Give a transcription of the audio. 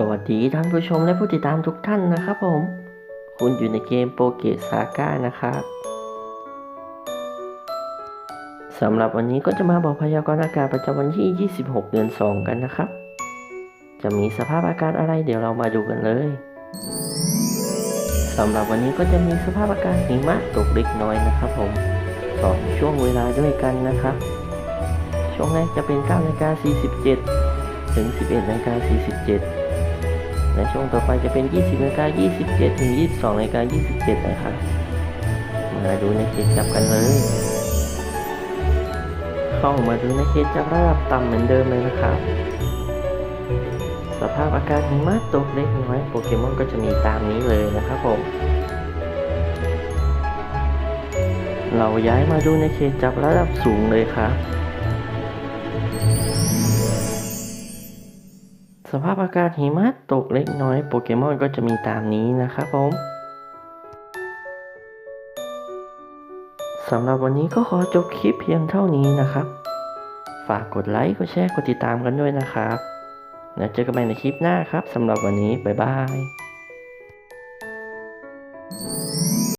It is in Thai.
สวัสดีท่านผู้ชมและผู้ติดตามทุกท่านนะครับผม คุณอยู่ในเกมโปเกตซาก้านะครับสำหรับวันนี้ก็จะมาบอกพยากรณ์อากาศประจำวันที่ 26 เดือน 2 กันนะครับ จะมีสภาพอากาศอะไรเดี๋ยวเรามาดูกันเลยสำหรับวันนี้ก็จะมีสภาพอากาศหิมะตกเล็กน้อยนะครับผมสองช่วงเวลาด้วยกันนะครับ ช่วงแรกจะเป็น9นาฬิกา47 ถึง 11นาฬิกา47 ในช่วงต่อไปจะเป็น 20นาฬิกา27 ถึง 22นาฬิกา27 นะครับ มาดูในเขตจับกันเลย เข้ามาดูในเขตจับระดับต่ำเหมือนเดิมเลยนะครับ สภาพอากาศหิมะตกเล็กน้อยโปเกมอนก็จะมีตามนี้เลยนะครับผม เราย้ายมาดูในเขตจับระดับสูงเลยครับ สภาพอากาศหิมะตกเล็กน้อยโปเกมอนก็จะมีตามนี้นะครับผมสำหรับวันนี้ก็ขอจบคลิปเพียงเท่านี้นะครับ ฝากกดไลค์ กดแชร์ กดติดตามกันด้วยนะครับ แล้วเจอกันใหม่ในคลิปหน้าครับสำหรับวันนี้ บ๊ายบาย